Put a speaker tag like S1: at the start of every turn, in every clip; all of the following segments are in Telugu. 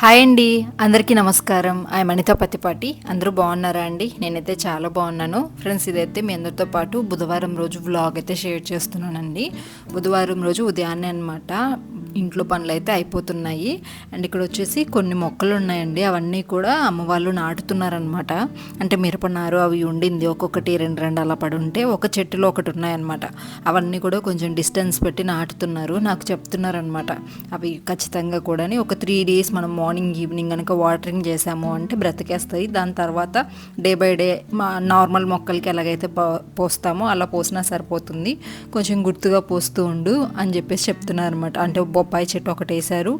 S1: హాయ్ అండి అందరికీ నమస్కారం. ఐ అనిత పత్తిపాటి. అందరూ బాగున్నారా అండి? నేనైతే చాలా బాగున్నాను. ఫ్రెండ్స్ ఇదైతే మీ అందరితో పాటు బుధవారం రోజు వ్లాగ్ అయితే షేర్ చేస్తున్నానండి. బుధవారం రోజు ఉదయాన్నే అనమాట ఇంట్లో పనులు అయితే అయిపోతున్నాయి. అండ్ ఇక్కడ వచ్చేసి కొన్ని మొక్కలు ఉన్నాయండి. అవన్నీ కూడా అమ్మ వాళ్ళు నాటుతున్నారనమాట అంటే మిరప నారు అవి ఉండింది. ఒక్కొక్కటి రెండు రెండు అలా పడి ఉంటే ఒక చెట్టులో ఒకటి ఉన్నాయన్నమాట. అవన్నీ కూడా కొంచెం డిస్టెన్స్ పెట్టి నాటుతున్నారు. నాకు చెప్తున్నారనమాట అవి ఖచ్చితంగా కూడా ఒక త్రీ డేస్ మనం మార్నింగ్ ఈవినింగ్ కనుక వాటరింగ్ చేసాము అంటే బ్రతికేస్తాయి. దాని తర్వాత డే బై డే మా నార్మల్ మొక్కలకి ఎలాగైతే పోస్తామో అలా పోసినా సరిపోతుంది. కొంచెం గుర్తుగా పోస్తూ ఉండు అని చెప్పేసి చెప్తున్నారు అనమాట అంటే బొప్పాయి చెట్టు ఒకటి వేశారు.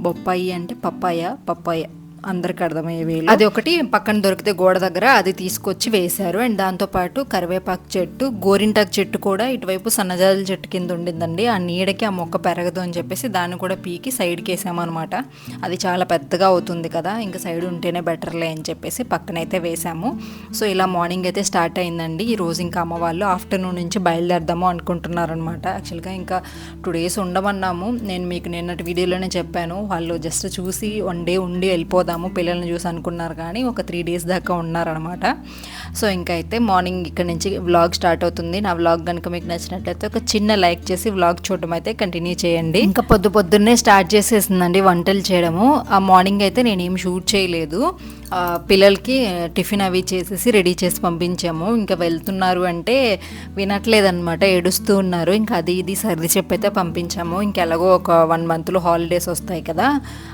S1: బొప్పాయి అంటే పప్పాయ పప్పాయ. అందరికి అర్థమయ్యే వేలు అది ఒకటి పక్కన దొరికితే గోడ దగ్గర అది తీసుకొచ్చి వేశారు. అండ్ దాంతోపాటు కరివేపాకు చెట్టు గోరింటాకు చెట్టు కూడా ఇటువైపు సన్నజాజుల చెట్టు కింద ఉండిందండి. ఆ నీడకి ఆ మొక్క పెరగదు అని చెప్పేసి దాన్ని కూడా పీకి సైడ్కి వేసామన్నమాట. అది చాలా పెద్దగా అవుతుంది కదా ఇంకా సైడ్ ఉంటేనే బెటర్లే అని చెప్పేసి పక్కనైతే వేసాము. సో ఇలా మార్నింగ్ అయితే స్టార్ట్ అయిందండి. ఈ రోజు ఇంకా అమ్మ వాళ్ళు ఆఫ్టర్నూన్ నుంచి బయలుదేరదాము అనుకుంటున్నారనమాట యాక్చువల్గా ఇంకా టూ డేస్ ఉండమన్నాము. నేను మీకు నిన్నటి వీడియోలోనే చెప్పాను. వాళ్ళు జస్ట్ చూసి వన్ డే ఉండి వెళ్ళిపోదాము పిల్లల్ని చూసి అనుకున్నారు కానీ ఒక త్రీ డేస్ దాకా ఉన్నారనమాట సో ఇంకా అయితే మార్నింగ్ ఇక్కడ నుంచి వ్లాగ్ స్టార్ట్ అవుతుంది. నా వ్లాగ్ కనుక మీకు నచ్చినట్లయితే ఒక చిన్న లైక్ చేసి వ్లాగ్ చూడడం అయితే కంటిన్యూ చేయండి. ఇంకా పొద్దు పొద్దున్నే స్టార్ట్ చేసేసిందండి వంటలు చేయడము. ఆ మార్నింగ్ అయితే నేనేం షూట్ చేయలేదు. పిల్లలకి టిఫిన్ అవి చేసేసి రెడీ చేసి పంపించాము. ఇంకా వెళ్తున్నారు అంటే వినట్లేదన్నమాట ఏడుస్తూ ఉన్నారు. ఇంకా అది ఇది సర్ది చెప్పైతే పంపించాము. ఇంకా ఎలాగో ఒక వన్ మంత్లో హాలిడేస్ వస్తాయి కదా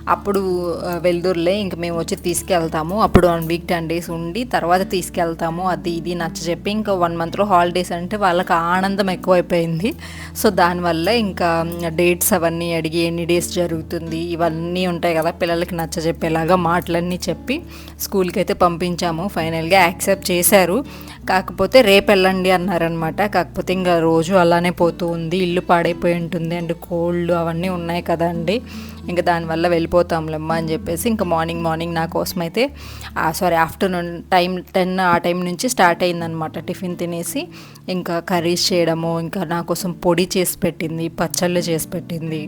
S1: అప్పుడు ఆ, వెళ్దురులే. ఇంక మేము వచ్చి తీసుకెళ్తాము. అప్పుడు వన్ వీక్ టెన్ డేస్ ఉండి తర్వాత తీసుకెళ్తాము. అది ఇది నచ్చ చెప్పి ఇంకా వన్ మంత్లో హాలిడేస్ అంటే వాళ్ళకి ఆనందం ఎక్కువైపోయింది. సో దానివల్ల ఇంకా డేట్స్ అవన్నీ అడిగి ఎన్ని డేస్ జరుగుతుంది ఇవన్నీ ఉంటాయి కదా పిల్లలకి నచ్చ చెప్పేలాగా మాటలన్నీ చెప్పి స్కూల్కి అయితే పంపించాము. ఫైనల్గా యాక్సెప్ట్ చేశారు. కాకపోతే రేపు వెళ్ళండి అన్నారనమాట కాకపోతే ఇంకా రోజు అలానే పోతూ ఉంది ఇల్లు పాడైపోయి ఉంటుంది అండ్ కోల్డ్ అవన్నీ ఉన్నాయి కదండి ఇంకా దానివల్ల వెళ్ళిపోతాంలేమ్మా అని చెప్పేసి ఇంకా మార్నింగ్ మార్నింగ్ నా కోసం అయితే సారీ ఆఫ్టర్నూన్ టైం టెన్ ఆ టైం నుంచి స్టార్ట్ అయిందనమాట టిఫిన్ తినేసి. ఇంకా కర్రీస్ చేయడము ఇంకా నా కోసం పొడి చేసి పెట్టింది పచ్చళ్ళు చేసి పెట్టింది.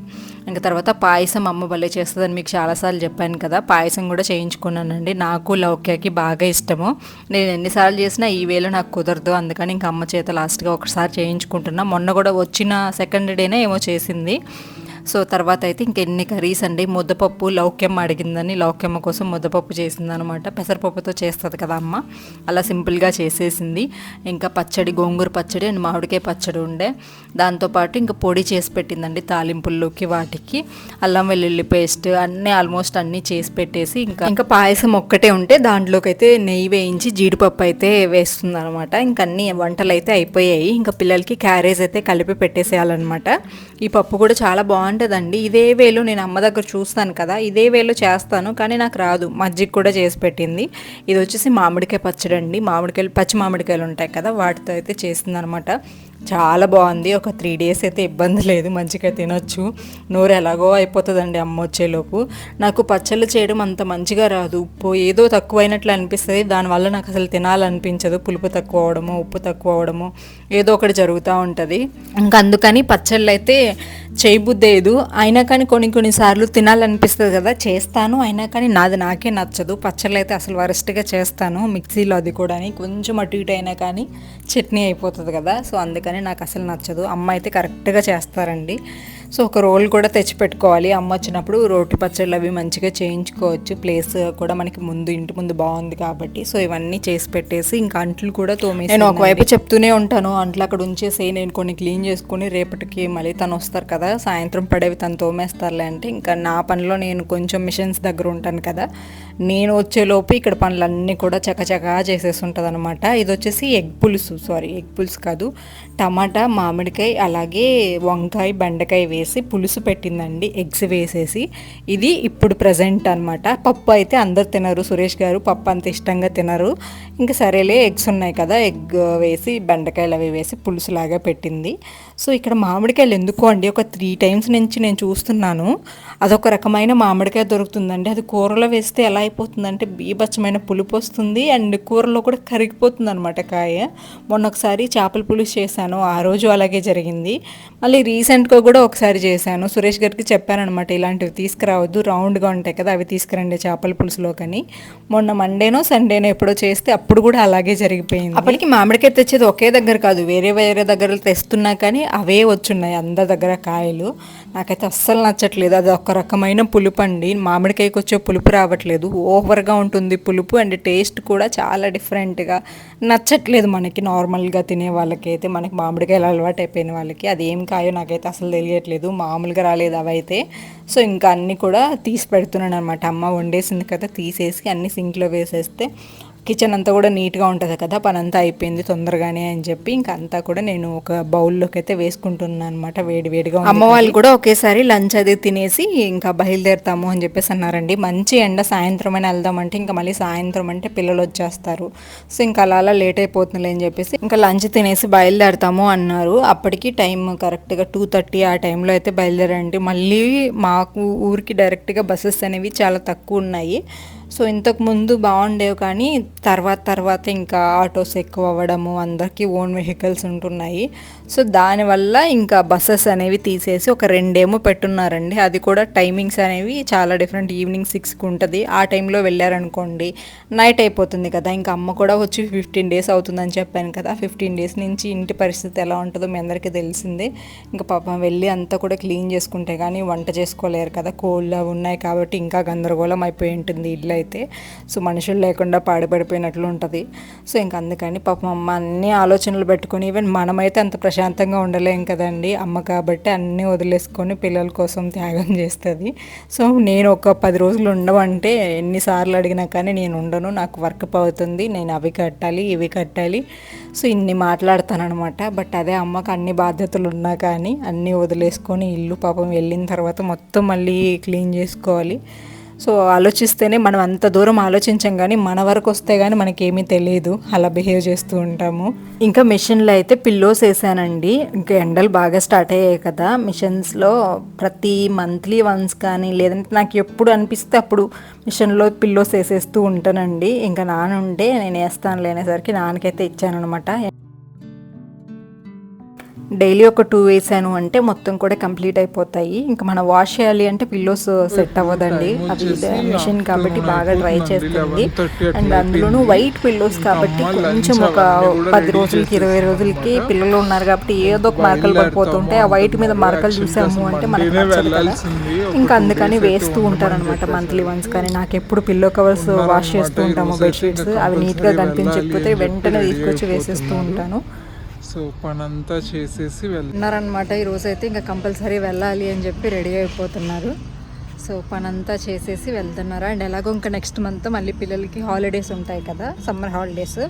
S1: ఇంకా తర్వాత పాయసం అమ్మ భలే చేస్తుందని మీకు చాలాసార్లు చెప్పాను కదా పాయసం కూడా చేయించుకున్నానండి. నాకు లౌక్యాకి బాగా ఇష్టము. నేను ఎన్నిసార్లు చేసినా ఈ వేలో నాకు కుదరదు అందుకని ఇంకా అమ్మ చేత లాస్ట్గా ఒకసారి చేయించుకుంటున్నా. మొన్న కూడా వచ్చిన సెకండ్ డేనే ఏమో చేసింది. సో తర్వాత అయితే ఇంకెన్ని కర్రీస్ అండి? ముద్దపప్పు లౌక్యమ్మ అడిగిందని లౌక్యమ్మ కోసం ముద్దపప్పు చేసింది అనమాట పెసరపప్పుతో చేస్తుంది కదా అమ్మ? అలా సింపుల్గా చేసేసింది. ఇంకా పచ్చడి గోంగూర పచ్చడి అండ్ మామిడికాయ పచ్చడి ఉండే. దాంతోపాటు ఇంకా పొడి చేసి పెట్టిందండి తాలింపుల్లోకి వాటికి. అల్లం వెల్లుల్లి పేస్ట్ అన్నీ ఆల్మోస్ట్ అన్నీ చేసి పెట్టేసి ఇంకా ఇంకా పాయసం ఒక్కటే ఉంటే దాంట్లోకి అయితే నెయ్యి వేయించి జీడిపప్పు అయితే వేస్తుంది అనమాట ఇంకా అన్ని వంటలు అయితే అయిపోయాయి. ఇంకా పిల్లలకి క్యారేజ్ అయితే కలిపి పెట్టేసేయాలన్నమాట. ఈ పప్పు కూడా చాలా బాగుంటుందండి. ఇదే వేలో నేను అమ్మ దగ్గర చూస్తాను కదా ఇదే వేలో చేస్తాను కానీ నాకు రాదు. మజ్జిగ కూడా చేసి పెట్టింది. ఇది వచ్చేసి మామిడికాయ పచ్చడి అండి. మామిడికాయలు పచ్చి మామిడికాయలు ఉంటాయి కదా వాటితో అయితే చేసింది అనమాట చాలా బాగుంది. ఒక త్రీ డేస్ అయితే ఇబ్బంది లేదు. మంచిగా తినొచ్చు. నోరు ఎలాగో అయిపోతుందండి అమ్మ వచ్చేలోపు. నాకు పచ్చళ్ళు చేయడం అంత మంచిగా రాదు. ఉప్పు ఏదో తక్కువైనట్లు అనిపిస్తుంది. దానివల్ల నాకు అసలు తినాలనిపించదు. పులుపు తక్కువ అవడము ఉప్పు తక్కువ అవడము ఏదో ఒకటి జరుగుతూ ఉంటుంది. ఇంకా అందుకని పచ్చళ్ళు అయితే చేయబుద్దేదు అయినా కానీ కొన్ని కొన్నిసార్లు తినాలనిపిస్తుంది కదా చేస్తాను. అయినా కానీ నాది నాకే నచ్చదు. పచ్చళ్ళు అయితే అసలు వరస్ట్గా చేస్తాను. మిక్సీలో అది కూడా కొంచెం అటు ఇటు అయినా కానీ చట్నీ అయిపోతుంది కదా సో అందుకని నాకు అసలు నచ్చదు. అమ్మ అయితే కరెక్ట్గా చేస్తారండి. సో ఒక రోల్ కూడా తెచ్చి పెట్టుకోవాలి అమ్మ వచ్చినప్పుడు రోటి పచ్చళ్ళు అవి మంచిగా చేయించుకోవచ్చు. ప్లేస్ కూడా మనకి ముందు ఇంటి ముందు బాగుంది కాబట్టి. సో ఇవన్నీ చేసి పెట్టేసి ఇంకా అంట్లు కూడా తోమేసి నేను ఒకవైపు చెప్తూనే ఉంటాను. అంట్లు అక్కడ ఉంచేసి నేను కొన్ని క్లీన్ చేసుకుని రేపటికి మళ్ళీ తను వస్తారు కదా సాయంత్రం పడేవి తను తోమేస్తారులే అంటే ఇంకా నా పనిలో నేను కొంచెం మిషన్స్ దగ్గర ఉంటాను కదా నేను వచ్చేలోపు ఇక్కడ పనులన్నీ కూడా చకచకా చేసేసి ఉంటుంది అనమాట ఇది వచ్చేసి ఎగ్ పులుసు సారీ ఎగ్ పులుసు కాదు టమాటా మామిడికాయ అలాగే వంకాయ బెండకాయ వేసి పులుసు పెట్టిందండి ఎగ్స్ వేసేసి. ఇది ఇప్పుడు ప్రజెంట్ అనమాట పప్పు అయితే అందరు తినరు సురేష్ గారు పప్పు అంత ఇష్టంగా తినరు. ఇంకా సరేలే ఎగ్స్ ఉన్నాయి కదా ఎగ్ వేసి బెండకాయలు అవి వేసి పులుసులాగా పెట్టింది. సో ఇక్కడ మామిడికాయలు ఎందుకు అండి? ఒక త్రీ టైమ్స్ నుంచి నేను చూస్తున్నాను. అదొక రకమైన మామిడికాయ దొరుకుతుందండి. అది కూరలో వేస్తే ఎలా అయిపోతుందంటే బీభత్సమైన పులుపు వస్తుంది. అండ్ కూరలో కూడా కరిగిపోతుంది అనమాట కాయ. మొన్న ఒకసారి చేపల పులుసు చేశాను. ఆ రోజు అలాగే జరిగింది. మళ్ళీ రీసెంట్గా కూడా ఒకసారి చేశాను. సురేష్ గారికి చెప్పానమాట ఇలాంటివి తీసుకురావద్దు. రౌండ్గా ఉంటాయి కదా అవి తీసుకురండి చేపల పులుసులో కానీ మొన్న మండేనో సండేనో ఎప్పుడో చేస్తే అప్పుడు కూడా అలాగే జరిగిపోయింది. అప్పటికి మామిడికాయ తెచ్చేది ఒకే దగ్గర కాదు. వేరే వేరే దగ్గర తెస్తున్నా కానీ అవే వచ్చున్నాయి అందరి దగ్గర కాయలు. నాకైతే అస్సలు నచ్చట్లేదు. అది ఒక రకమైన పులుపు అండి. మామిడికాయకి వచ్చే పులుపు రావట్లేదు. ఓవర్గా ఉంటుంది పులుపు అండ్ టేస్ట్ కూడా చాలా డిఫరెంట్గా. నచ్చట్లేదు మనకి నార్మల్గా తినే వాళ్ళకైతే. మనకి మామిడికాయలు అలవాటు అయిపోయిన వాళ్ళకి. అది ఏం కాయో నాకైతే అసలు తెలియట్లేదు. మామూలుగా రాలేదు అవైతే. సో ఇంకా అన్నీ కూడా తీసి పెడుతున్నాను అనమాట అమ్మ వండేసింది కదా తీసేసి అన్ని సింక్లో వేసేస్తే కిచెన్ అంతా కూడా నీట్గా ఉంటుంది కదా పని అంతా అయిపోయింది తొందరగానే అని చెప్పి ఇంకా అంతా కూడా నేను ఒక బౌల్లోకి అయితే వేసుకుంటున్నాను అనమాట వేడి వేడిగా అమ్మ వాళ్ళు కూడా ఒకేసారి లంచ్ అది తినేసి ఇంకా బయలుదేరుతాము అని చెప్పేసి అన్నారండి. మంచి ఎండ సాయంత్రం అని వెళ్దామంటే ఇంకా మళ్ళీ సాయంత్రం అంటే పిల్లలు వచ్చేస్తారు. సో ఇంకా అలా అలా లేట్ అయిపోతుంది అని చెప్పేసి ఇంకా లంచ్ తినేసి బయలుదేరుతాము అన్నారు. అప్పటికి టైం కరెక్ట్గా టూ థర్టీ ఆ టైంలో అయితే బయలుదేరండి మళ్ళీ మాకు ఊరికి డైరెక్ట్గా బస్సెస్ అనేవి చాలా తక్కువ ఉన్నాయి. సో ఇంతకు ముందు బాగుండేవి కానీ తర్వాత తర్వాత ఇంకా ఆటోస్ ఎక్కువ అవ్వడము అందరికీ ఓన్ వెహికల్స్ ఉంటున్నాయి. సో దానివల్ల ఇంకా బస్సెస్ అనేవి తీసేసి ఒక రెండేమో పెట్టున్నారండి. అది కూడా టైమింగ్స్ అనేవి చాలా డిఫరెంట్. ఈవినింగ్ సిక్స్కి ఉంటుంది. ఆ టైంలో వెళ్ళారనుకోండి నైట్ అయిపోతుంది కదా. ఇంకా అమ్మ కూడా వచ్చి ఫిఫ్టీన్ డేస్ అవుతుందని చెప్పాను కదా. ఫిఫ్టీన్ డేస్ నుంచి ఇంటి పరిస్థితి ఎలా ఉంటుందో మీ అందరికీ తెలిసిందే. ఇంకా పాపం వెళ్ళి అంతా కూడా క్లీన్ చేసుకుంటే కానీ వంట చేసుకోలేరు కదా. కోళ్ళు అవి ఉన్నాయి కాబట్టి ఇంకా గందరగోళం అయిపోయి ఉంటుంది ఇల్లు అయితే. సో మనుషులు లేకుండా పాడుపడిపోయినట్లు ఉంటుంది. సో ఇంకా అందుకని పాపం అమ్మ అన్ని ఆలోచనలు పెట్టుకొని ఈవెన్ మనమైతే అంత ప్రశాంతంగా ఉండలేం కదండి. అమ్మ కాబట్టి అన్నీ వదిలేసుకొని పిల్లల కోసం త్యాగం చేస్తుంది. సో నేను ఒక పది రోజులు ఉండవంటే ఎన్నిసార్లు అడిగినా కానీ నేను ఉండను. నాకు వర్క్ అవుతుంది నేను అవి కట్టాలి ఇవి కట్టాలి. సో ఇన్ని మాట్లాడతానమాట బట్ అదే అమ్మకు అన్ని బాధ్యతలు ఉన్నా కానీ అన్నీ వదిలేసుకొని ఇల్లు పాపం వెళ్ళిన తర్వాత మొత్తం మళ్ళీ క్లీన్ చేసుకోవాలి. సో ఆలోచిస్తేనే మనం అంత దూరం ఆలోచించాం కానీ మన వరకు వస్తే కానీ మనకేమీ తెలియదు అలా బిహేవ్ చేస్తూ ఉంటాము. ఇంకా మిషన్లో అయితే పిల్లోస్ వేసానండి. ఇంకా ఎండలు బాగా స్టార్ట్ అయ్యాయి కదా. మిషన్స్లో ప్రతి మంత్లీ వన్స్ కానీ లేదంటే నాకు ఎప్పుడు అనిపిస్తే అప్పుడు మిషన్లో పిల్లోస్ వేసేస్తూ ఉంటానండి. ఇంకా నానుండే నేను వేస్తాను లేనేసరికి నాన్నకైతే ఇచ్చాను అనమాట డైలీ ఒక టూ వేసాను అంటే మొత్తం కూడా కంప్లీట్ అయిపోతాయి. ఇంకా మనం వాష్ చేయాలి అంటే పిల్లోస్ సెట్ అవ్వదండి. అది మిషన్ కాబట్టి బాగా డ్రై చేస్తుంది. అండ్ అందులోనూ వైట్ పిల్లోస్ కాబట్టి కొంచెం ఒక పది రోజులకి ఇరవై రోజులకి పిల్లలు ఉన్నారు కాబట్టి ఏదో ఒక మరకలు పడిపోతుంటే ఆ వైట్ మీద మరకలు చూసాము అంటే మనకు నచ్చదు కదా. ఇంకా అందుకని వేస్తూ ఉంటారనమాట మంత్లీ వన్స్ కానీ. నాకు ఎప్పుడు పిల్లో కవర్స్ వాష్ చేస్తూ ఉంటాము బెడ్షీట్స్ అవి నీట్గా కనిపించకపోతే వెంటనే తీసుకొచ్చి వేసేస్తూ ఉంటాను.
S2: సో పనంతా చేసేసి
S1: వెళ్తున్నారనమాట ఈరోజు అయితే ఇంకా కంపల్సరీ వెళ్ళాలి అని చెప్పి రెడీ అయిపోతున్నారు. సో పనంతా చేసేసి వెళ్తున్నారు. అండ్ ఎలాగో ఇంకా నెక్స్ట్ మంత్ మళ్ళీ పిల్లలకి హాలిడేస్ ఉంటాయి కదా సమ్మర్ హాలిడేస్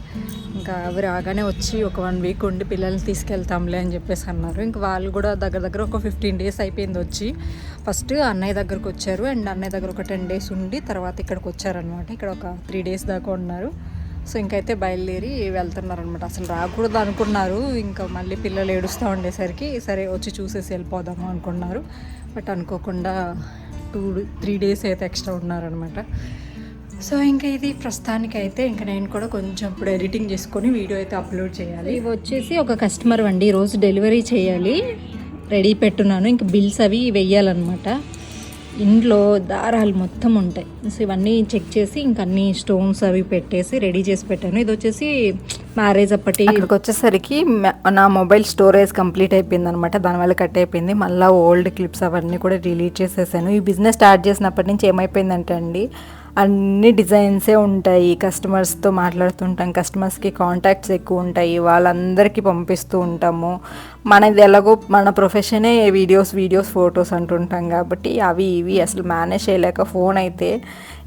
S1: ఇంకా అవి రాగానే వచ్చి ఒక వన్ వీక్ ఉండి పిల్లల్ని తీసుకెళ్తాంలే అని చెప్పేసి అన్నారు. ఇంకా వాళ్ళు కూడా దగ్గర దగ్గర ఒక ఫిఫ్టీన్ డేస్ అయిపోయింది వచ్చి. ఫస్ట్ అన్నయ్య దగ్గరకు వచ్చారు. అండ్ అన్నయ్య దగ్గర ఒక టెన్ డేస్ ఉండి తర్వాత ఇక్కడికి వచ్చారనమాట ఇక్కడ ఒక త్రీ డేస్ దాకా ఉన్నారు. సో ఇంకైతే బయలుదేరి వెళ్తున్నారనమాట అసలు రాకూడదు అనుకున్నారు. ఇంకా మళ్ళీ పిల్లలు ఏడుస్తూ ఉండేసరికి సరే వచ్చి చూసేసి వెళ్ళిపోదాము అనుకున్నారు. బట్ అనుకోకుండా టూ త్రీ డేస్ అయితే ఎక్స్ట్రా ఉన్నారనమాట సో ఇంకా ఇది ప్రస్తుతానికి అయితే ఇంకా నేను కూడా కొంచెం ఇప్పుడు ఎడిటింగ్ చేసుకొని వీడియో అయితే అప్లోడ్ చేయాలి. ఇవి వచ్చేసి ఒక కస్టమర్ అండి. ఈరోజు డెలివరీ చేయాలి. రెడీ పెట్టున్నాను. ఇంకా బిల్స్ అవి వెయ్యాలన్నమాట. ఇంట్లో దారాలు మొత్తం ఉంటాయి. సో ఇవన్నీ చెక్ చేసి ఇంక అన్ని స్టోన్స్ అవి పెట్టేసి రెడీ చేసి పెట్టాను. ఇది వచ్చేసి మ్యారేజ్ అప్పటి ఇక్కడికి వచ్చేసరికి నా మొబైల్ స్టోరేజ్ కంప్లీట్ అయిపోయింది అనమాట దానివల్ల కట్ అయిపోయింది. మళ్ళీ ఓల్డ్ క్లిప్స్ అవన్నీ కూడా డిలీట్ చేసేసాను. ఈ బిజినెస్ స్టార్ట్ చేసినప్పటి నుంచి ఏమైపోయిందంటే అండి అన్ని డిజైన్సే ఉంటాయి. కస్టమర్స్తో మాట్లాడుతుంటాం. కస్టమర్స్కి కాంటాక్ట్స్ ఎక్కువ ఉంటాయి. వాళ్ళందరికీ పంపిస్తూ ఉంటాము. మనది ఎలాగో మన ప్రొఫెషనే వీడియోస్ వీడియోస్ ఫొటోస్ అంటుంటాం కాబట్టి అవి ఇవి అసలు మేనేజ్ చేయలేక ఫోన్ అయితే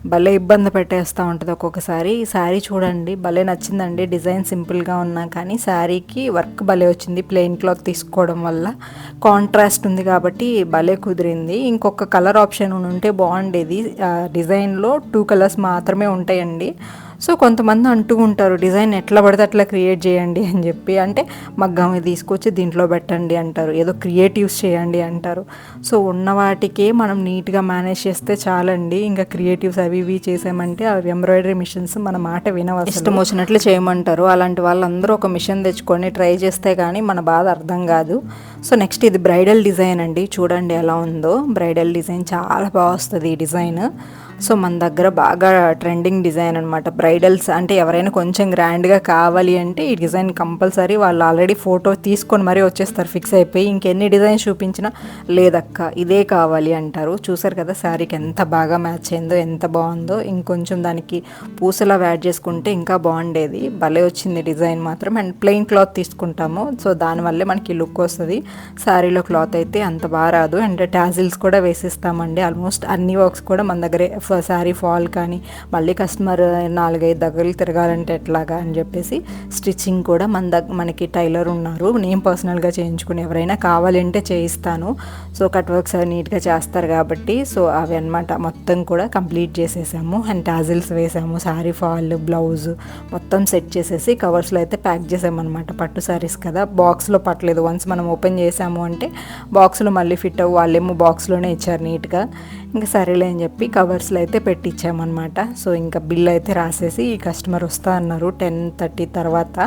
S1: భలే ఇబ్బంది పెట్టేస్తూ ఉంటుంది ఒక్కొక్కసారి. ఈ శారీ చూడండి భలే నచ్చిందండి. డిజైన్ సింపుల్గా ఉన్నా కానీ శారీకి వర్క్ భలే వచ్చింది ప్లెయిన్ క్లాత్ తీసుకోవడం వల్ల. కాంట్రాస్ట్ ఉంది కాబట్టి భలే కుదిరింది. ఇంకొక కలర్ ఆప్షన్ ఉంటే బాగుండేది. డిజైన్లో టూ కలర్స్ మాత్రమే ఉంటాయండి. సో కొంతమంది అంటూ ఉంటారు డిజైన్ ఎట్లా పడితే అట్లా క్రియేట్ చేయండి అని చెప్పి. అంటే మగ్గం తీసుకొచ్చి దీంట్లో పెట్టండి అంటారు. ఏదో క్రియేటివ్స్ చేయండి అంటారు. సో ఉన్న వాటికే మనం నీట్గా మేనేజ్ చేస్తే చాలండి. ఇంకా క్రియేటివ్స్ అవి ఇవి చేసామంటే అవి ఎంబ్రాయిడరీ మిషన్స్ మన మాట వినవలసి ఇష్టం వచ్చినట్లు చేయమంటారు. అలాంటి వాళ్ళందరూ ఒక మిషన్ తెచ్చుకొని ట్రై చేస్తే కానీ మన బాధ అర్థం కాదు. సో నెక్స్ట్ ఇది బ్రైడల్ డిజైన్ అండి. చూడండి ఎలా ఉందో. బ్రైడల్ డిజైన్ చాలా బాగా వస్తుంది ఈ డిజైన్. సో మన దగ్గర బాగా ట్రెండింగ్ డిజైన్ అనమాట బ్రైడల్స్ అంటే ఎవరైనా కొంచెం గ్రాండ్గా కావాలి అంటే ఈ డిజైన్ కంపల్సరీ వాళ్ళు ఆల్రెడీ ఫోటో తీసుకొని మరీ వచ్చేస్తారు ఫిక్స్ అయిపోయి. ఇంకెన్ని డిజైన్ చూపించినా లేదక్క ఇదే కావాలి అంటారు. చూసారు కదా శారీకి ఎంత బాగా మ్యాచ్ అయిందో ఎంత బాగుందో. ఇంకొంచెం దానికి పూసలా యాడ్ చేసుకుంటే ఇంకా బాగుండేది. భలే వచ్చింది డిజైన్ మాత్రం. అండ్ ప్లెయిన్ క్లాత్ తీసుకుంటాము. సో దానివల్లే మనకి లుక్ వస్తుంది. శారీలో క్లాత్ అయితే అంత బాగా రాదు. అండ్ టాజిల్స్ కూడా వేసిస్తామండి. ఆల్మోస్ట్ అన్ని వర్క్స్ కూడా మన దగ్గరే శారీ ఫాల్ కానీ మళ్ళీ కస్టమర్ నాలుగైదు దగ్గరలు తిరగాలంటే ఎట్లాగా అని చెప్పేసి స్టిచ్చింగ్ కూడా మన దగ్గర మనకి టైలర్ ఉన్నారు. నేను పర్సనల్గా చేయించుకుని ఎవరైనా కావాలంటే చేయిస్తాను. సో కట్ వర్క్స్ అవి నీట్గా చేస్తారు కాబట్టి సో అవి అన్నమాట మొత్తం కూడా కంప్లీట్ చేసేసాము. అండ్ టాజిల్స్ వేసాము శారీ ఫాల్ బ్లౌజ్ మొత్తం సెట్ చేసేసి కవర్స్లో అయితే ప్యాక్ చేసామన్నమాట. పట్టు శారీస్ కదా బాక్స్లో పట్టలేదు. వన్స్ మనం ఓపెన్ చేసాము అంటే బాక్స్లో మళ్ళీ ఫిట్ అవ్వు వాళ్ళేమో బాక్స్లోనే ఇచ్చారు నీట్గా. ఇంకా సరేలే అని చెప్పి కవర్స్లో అయితే పెట్టించామన్నమాట సో ఇంకా బిల్ అయితే రాసేసి ఈ కస్టమర్ వస్తా అన్నారు టెన్ థర్టీ తర్వాత.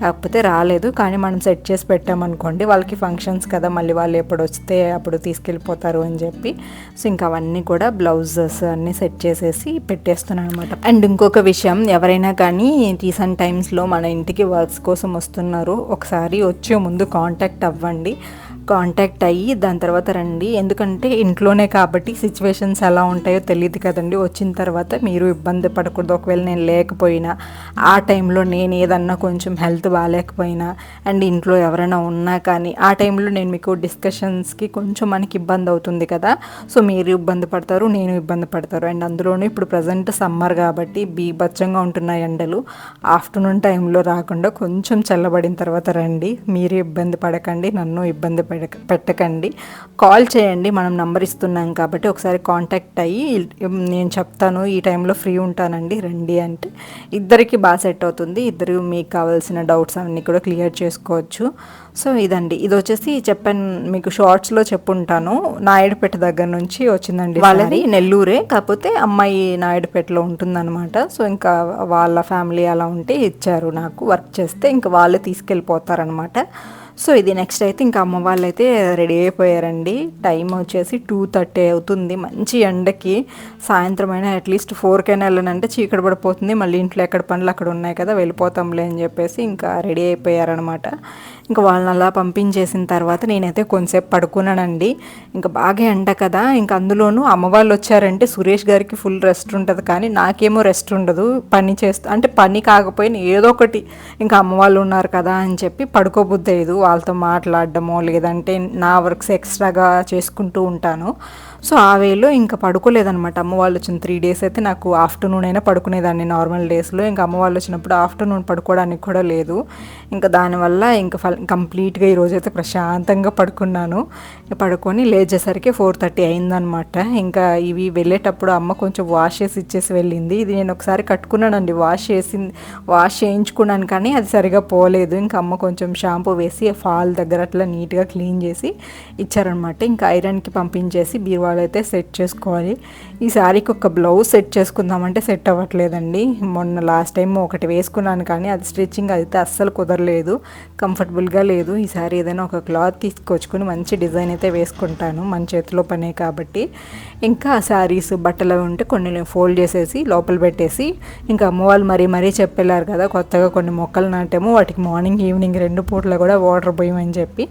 S1: కాకపోతే రాలేదు. కానీ మనం సెట్ చేసి పెట్టామనుకోండి వాళ్ళకి ఫంక్షన్స్ కదా మళ్ళీ వాళ్ళు ఎప్పుడు వస్తే అప్పుడు తీసుకెళ్ళిపోతారు అని చెప్పి. సో ఇంకా అవన్నీ కూడా బ్లౌజెస్ అన్నీ సెట్ చేసేసి పెట్టేస్తున్నాను అనమాట అండ్ ఇంకొక విషయం ఎవరైనా కానీ రీసెంట్ టైమ్స్లో మన ఇంటికి వర్క్స్ కోసం వస్తున్నారు ఒకసారి వచ్చే ముందు కాంటాక్ట్ అవ్వండి. కాంటాక్ట్ అయ్యి దాని తర్వాత రండి. ఎందుకంటే ఇంట్లోనే కాబట్టి సిచ్యువేషన్స్ ఎలా ఉంటాయో తెలియదు కదండి. వచ్చిన తర్వాత మీరు ఇబ్బంది పడకూడదు. ఒకవేళ నేను లేకపోయినా ఆ టైంలో నేను ఏదన్నా కొంచెం హెల్త్ బాగాలేకపోయినా అండ్ ఇంట్లో ఎవరైనా ఉన్నా కానీ ఆ టైంలో నేను మీకు డిస్కషన్స్కి కొంచెం మనకి ఇబ్బంది అవుతుంది కదా. సో మీరు ఇబ్బంది పడతారు నేను ఇబ్బంది పడతారు. అండ్ అందులోనూ ఇప్పుడు ప్రజెంట్ సమ్మర్ కాబట్టి బీభత్సంగా ఉంటున్నాయి ఎండలు. ఆఫ్టర్నూన్ టైంలో రాకుండా కొంచెం చల్లబడిన తర్వాత రండి. మీరు ఇబ్బంది పడకండి. నన్ను ఇబ్బంది పడి పెట్టకండి. కాల్ చేయండి మనం నంబర్ ఇస్తున్నాం కాబట్టి ఒకసారి కాంటాక్ట్ అయ్యి నేను చెప్తాను ఈ టైంలో ఫ్రీ ఉంటానండి రండి అంటే. ఇద్దరికి బాగా సెట్ అవుతుంది ఇద్దరు మీకు కావాల్సిన డౌట్స్ అన్నీ కూడా క్లియర్ చేసుకోవచ్చు. సో ఇదండి. ఇది వచ్చేసి చెప్పాను మీకు షార్ట్స్లో చెప్పుంటాను. నాయుడుపేట దగ్గర నుంచి వచ్చిందండి వాళ్ళది నెల్లూరే కాకపోతే అమ్మాయి నాయుడుపేటలో ఉంటుందన్నమాట. సో ఇంకా వాళ్ళ ఫ్యామిలీ అలా ఉంటే ఇచ్చారు నాకు వర్క్ చేస్తే ఇంకా వాళ్ళే తీసుకెళ్ళిపోతారనమాట సో ఇది నెక్స్ట్ అయితే ఇంకా అమ్మ వాళ్ళు అయితే రెడీ అయిపోయారండి. టైం వచ్చేసి టూ థర్టీ అవుతుంది. మంచి ఎండకి సాయంత్రం అయినా అట్లీస్ట్ ఫోర్కైనా వెళ్ళనంటే చీకటి పడిపోతుంది. మళ్ళీ ఇంట్లో ఎక్కడ పనులు అక్కడ ఉన్నాయి కదా వెళ్ళిపోతాంలే అని చెప్పేసి ఇంకా రెడీ అయిపోయారనమాట ఇంకా వాళ్ళని అలా పంపించేసిన తర్వాత నేనైతే కొంతసేపు పడుకున్నానండి. ఇంకా బాగా ఎండ కదా ఇంకా అందులోనూ అమ్మవాళ్ళు వచ్చారంటే సురేష్ గారికి ఫుల్ రెస్ట్ ఉంటుంది. కానీ నాకేమో రెస్ట్ ఉండదు. పని చేస్తా అంటే పని కాకపోయినా ఏదో ఒకటి ఇంకా అమ్మవాళ్ళు ఉన్నారు కదా అని చెప్పి పడుకోబుద్దేదు వాళ్ళతో మాట్లాడడమో లేదంటే నా వర్క్స్ ఎక్స్ట్రాగా చేసుకుంటూ ఉంటాను. సో ఆ వేలో ఇంకా పడుకోలేదనమాట అమ్మ వాళ్ళు వచ్చిన త్రీ డేస్ అయితే నాకు ఆఫ్టర్నూన్ అయినా పడుకునేదాన్ని నార్మల్ డేస్లో ఇంకా అమ్మ వాళ్ళు వచ్చినప్పుడు ఆఫ్టర్నూన్ పడుకోవడానికి కూడా లేదు. ఇంకా దానివల్ల ఇంకా ఫల్ కంప్లీట్గా ఈరోజు అయితే ప్రశాంతంగా పడుకున్నాను. పడుకొని లేచేసరికి ఫోర్ థర్టీ అయిందనమాట ఇంకా ఇవి వెళ్ళేటప్పుడు అమ్మ కొంచెం వాష్ చేసి ఇచ్చేసి వెళ్ళింది. ఇది నేను ఒకసారి కట్టుకున్నానండి. వాష్ చేసింది వాష్ చేయించుకున్నాను కానీ అది సరిగా పోలేదు. ఇంకా అమ్మ కొంచెం షాంపూ వేసి ఫాల్ దగ్గర అట్లా నీట్గా క్లీన్ చేసి ఇచ్చారనమాట ఇంకా ఐరన్కి పంపించేసి బీరువా బీరువాలో అయితే సెట్ చేసుకోవాలి. ఈ శారీకి ఒక బ్లౌజ్ సెట్ చేసుకుందామంటే సెట్ అవ్వట్లేదండి. మొన్న లాస్ట్ టైం ఒకటి వేసుకున్నాను కానీ అది స్టిచ్చింగ్ అయితే అస్సలు కుదరలేదు. కంఫర్టబుల్గా లేదు. ఈ సారీ ఏదైనా ఒక క్లాత్ తీసుకొచ్చుకొని మంచి డిజైన్ అయితే వేసుకుంటాను. మన చేతిలో పనే కాబట్టి. ఇంకా శారీస్ బట్టలు ఉంటే కొన్ని ఫోల్డ్ చేసేసి లోపల పెట్టేసి ఇంకా అమ్మవాళ్ళు మరీ మరీ చెప్పేళ్ళారు కదా కొత్తగా కొన్ని మొక్కలు నాటాము వాటికి మార్నింగ్ ఈవినింగ్ రెండు పూట్ల కూడా వాటర్ పోయమని చెప్పి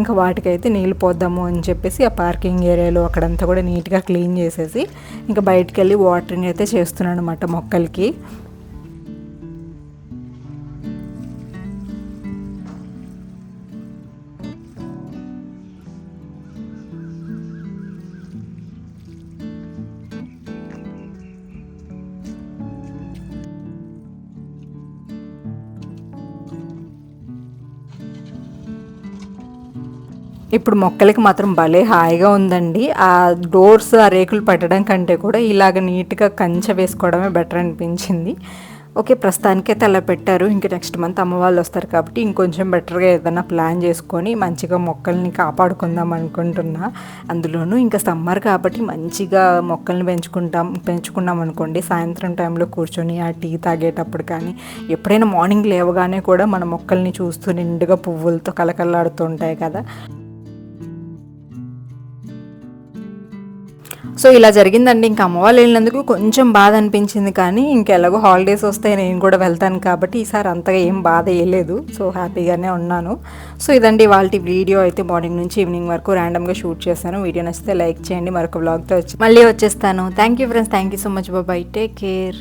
S1: ఇంకా వాటికైతే నీళ్ళు పోద్దాము అని చెప్పేసి ఆ పార్కింగ్ ఏరియాలో అక్కడంతా కూడా నీట్గా క్లీన్ చేసేసి ఇంకా బయటికి వెళ్ళి వాటరింగ్ అయితే చేస్తున్నాను అనమాట మొక్కలకి. ఇప్పుడు మొక్కలకి మాత్రం భలే హాయిగా ఉందండి. ఆ డోర్స్ ఆ రేకులు పెట్టడం కంటే కూడా ఇలాగ నీట్గా కంచె వేసుకోవడమే బెటర్ అనిపించింది. ఓకే ప్రస్తుతానికైతే అలా పెట్టారు. ఇంకా నెక్స్ట్ మంత్ అమ్మ వాళ్ళు వస్తారు కాబట్టి ఇంకొంచెం బెటర్గా ఏదైనా ప్లాన్ చేసుకొని మంచిగా మొక్కల్ని కాపాడుకుందాం అనుకుంటున్నా. అందులోనూ ఇంకా సమ్మర్ కాబట్టి మంచిగా మొక్కల్ని పెంచుకుంటాం పెంచుకున్నాం అనుకోండి. సాయంత్రం టైంలో కూర్చొని ఆ టీ తాగేటప్పుడు కానీ ఎప్పుడైనా మార్నింగ్ లేవగానే కూడా మన మొక్కల్ని చూస్తూ నిండుగా పువ్వులతో కలకల్లాడుతూ ఉంటాయి కదా. సో ఇలా జరిగిందండి. ఇంకా అమ్మ వాళ్ళు వెళ్ళినందుకు కొంచెం బాధ అనిపించింది కానీ ఇంకెలాగో హాలిడేస్ వస్తే నేను కూడా వెళ్తాను కాబట్టి ఈసారి అంతగా ఏం బాధ వేయలేదు. సో హ్యాపీగానే ఉన్నాను. సో ఇదండి వాళ్ళ వీడియో అయితే మార్నింగ్ నుంచి ఈవినింగ్ వరకు ర్యాండమ్గా షూట్ చేశాను. వీడియో నచ్చితే లైక్ చేయండి. మరొక బ్లాగ్తో వచ్చి మళ్ళీ వచ్చేస్తాను. Thank you friends thank you so much bye bye take care